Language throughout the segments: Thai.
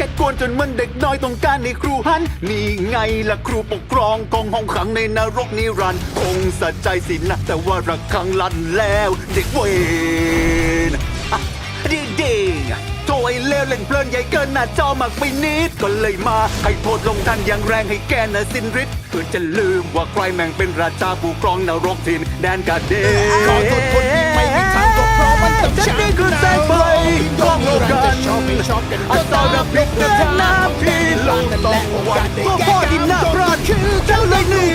กกวนจนเหมันเด็กน้อยต้องการให้ครูหัน นี่ไงล่ะครูปกครองกองห้องขังในนรกนิรันดร์คงสะใจสินะแต่ว่าระฆังลั่นแล้ว เด็กเวนอะดีดีโถไอ้เลวเล่นเพลินใหญ่เกินหน้าจอมากไปนิด ก็เลยมาให้โทษลงทันอย่างแรงให้แกน่ะสิ้นฤทธิ์เพื่อจะลืมว่าใครแม่งเป็นราชาผู้ครองนรกถิ่นแดนกาเดนขอโทษคนที่ ชอบไม่ชอบกันอัตราพิษเดินน้ำที่ลงต้องวันก็พ่อที่น่ารักคือเจ้าเลยนี่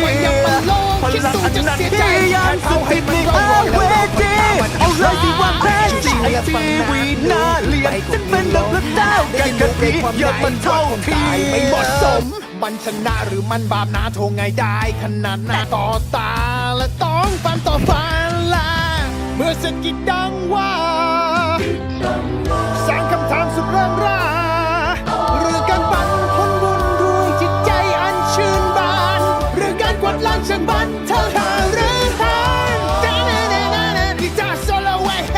พลังอันนั้นที่ยังสุดติดในอาเวทีเอาเลยที่วางแผนที่ไอทีวีหน้าเลียนฉันเป็นแบบพระเจ้าแกกันพีอย่ามันเท่าทีไม่เหมาะสมมันชนะหรือมันบาปนาโทงไงได้ขนาดหน้าต่อตาและต้องฟันต่อฟันละเมื่อสกิดดังว่า ดล้างเชิงบันเธอหาหรือหานดานานานานาดิจาโซโลเวเฮ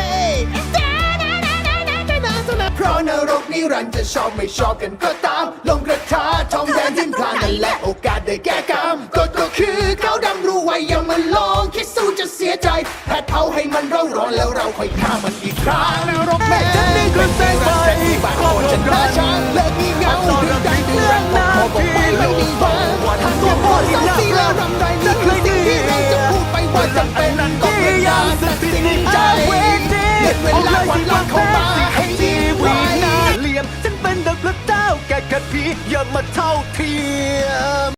ดานานานานานานานาเพราะนรกนิรันดร์จะชอบไม่ชอบกันก็ตาม ลงกระทาทองแดงทิ้งพลานั่นแหละโอกาสได้แก้กรรมกฎก็คือเขาดำรู้ไว้อย่ามาลองคิดสู้จะเสียใจแผดเผาให้มันร้อนร้อนแล้วเราค่อยฆ่ามันอีกครั้งนรกแม่ฉันนี่คือแสงไฟบางคนจะน่าชังเลิกงี่เงา หน้าเหลี่ยมฉันเป็นดับพระเจ้าแกกัดผีอย่ามาเท่าเทียม